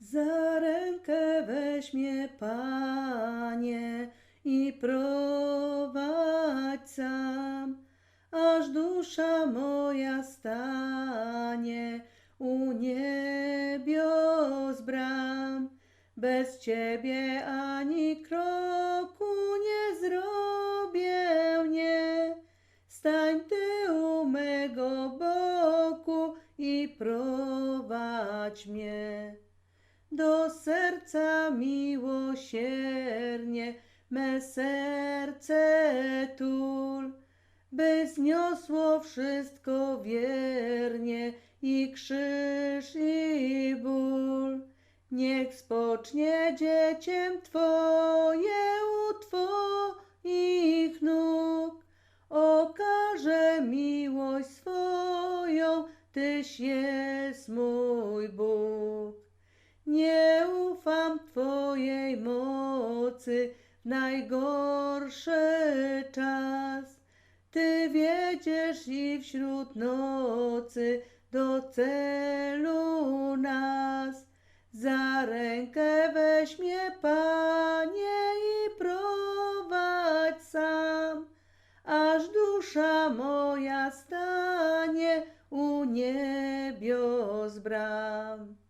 Za rękę weź mnie, Panie, i prowadź sam, aż dusza moja stanie u niebios bram. Bez Ciebie ani kroku nie zrobię, nie. Stań Ty u mego boku i prowadź mnie. Do serca miłosiernie me serce tul, by zniosło wszystko wiernie i krzyż i ból. Niech spocznie dzieciem Twoje u Twoich nóg, okaże miłość swoją, Tyś jest mój Bóg. Twojej mocy najgorszy czas. Ty wiedziesz i wśród nocy do celu nas. Za rękę weź mnie, Panie, i prowadź sam, aż dusza moja stanie u niebios bram.